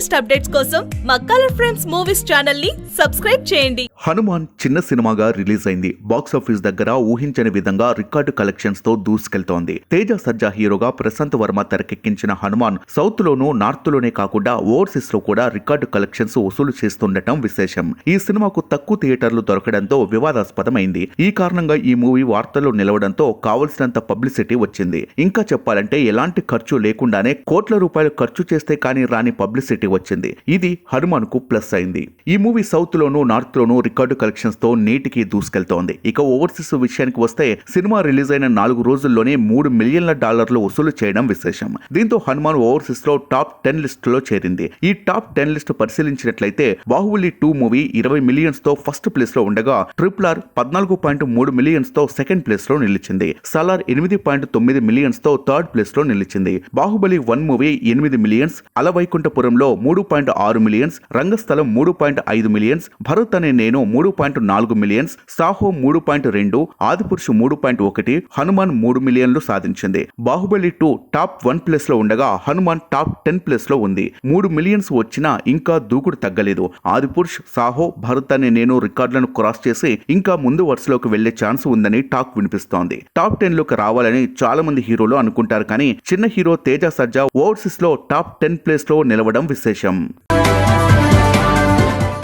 Latest updates కోసం మా colour frames movies ఛానల్ని సబ్స్క్రైబ్ చేయండి. హనుమాన్ చిన్న సినిమాగా రిలీజ్ అయింది. బాక్స్ ఆఫీస్ దగ్గర ఊహించని విధంగా రికార్డు కలెక్షన్స్తో దూసుకెళ్తోంది. తేజ సజ్జా హీరోగా ప్రశాంత్ వర్మ తెరకెక్కించిన హనుమాన్ సౌత్ లోనూ నార్త్లోనే కాకుండా ఓవర్సీస్లో కూడా రికార్డు కలెక్షన్స్ వసూలు చేస్తుండటం విశేషం. ఈ సినిమాకు తక్కువ థియేటర్లు దొరకడంతో వివాదాస్పదమైంది. ఈ కారణంగా ఈ మూవీ వార్తల్లో నిలవడంతో కావలసినంత పబ్లిసిటీ వచ్చింది. ఇంకా చెప్పాలంటే ఎలాంటి ఖర్చు లేకుండానే కోట్ల రూపాయలు ఖర్చు చేస్తే కానీ రాని పబ్లిసిటీ వచ్చింది. ఇది హనుమాన్కు ప్లస్ అయింది. ఈ మూవీ సౌత్ లోను నార్త్ లోను రికార్డు కలెక్షన్స్తో నేటికి దూసుకెళ్తోంది. ఇక ఓవర్సీస్ విషయానికి వస్తే సినిమా రిలీజ్ అయిన నాలుగు రోజుల్లోనే మూడు మిలియన్ల డాలర్లు వసూలు చేయడం విశేషం. దీంతో హనుమాన్ ఓవర్సీస్లో టాప్ టెన్ లిస్ట్లో చేరింది. ఈ టాప్ టెన్ లిస్ట్ పరిశీలించినట్లయితే బాహుబలి టూ మూవీ ఇరవై మిలియన్స్తో ఫస్ట్ ప్లేస్లో ఉండగా ట్రిపుల్ ఆర్ పద్నాలుగు పాయింట్ మూడు మిలియన్స్తో సెకండ్ ప్లేస్లో నిలిచింది. సలార్ ఎనిమిది పాయింట్ తొమ్మిది మిలియన్స్తో థర్డ్ ప్లేస్లో నిలిచింది. బాహుబలి వన్ మూవీ ఎనిమిది మిలియన్స్ అలవైకుంఠపురంలో మూడు పాయింట్ ఆరు మిలియన్స్ రంగస్థలం మూడు పాయింట్ ఐదు మిలియన్స్ భరత్ అనే నేను మూడు పాయింట్ నాలుగు మిలియన్స్ సాహో మూడు పాయింట్ రెండు ఆదిపురుషు మూడు పాయింట్ ఒకటి హనుమాన్ మూడు మిలియన్లు సాధించింది. బాహుబలి టూ టాప్ వన్ ప్లేస్లో ఉండగా హనుమాన్ టాప్ టెన్ ప్లేస్లో ఉంది. మూడు మిలియన్స్ వచ్చినా ఇంకా దూకుడు తగ్గలేదు. ఆదిపురుష్ సాహో భరత్ అనే నేను రికార్డులను క్రాస్ చేసి ఇంకా ముందు వరుసలోకి వెళ్ళే ఛాన్స్ ఉందని టాక్ వినిపిస్తోంది. టాప్ టెన్లోకి రావాలని చాలా మంది హీరోలు అనుకుంటారు కానీ చిన్న హీరో తేజ సజ్జా ఓవర్సీస్లో టాప్ టెన్ ప్లేస్లో నిలవడం విశేషం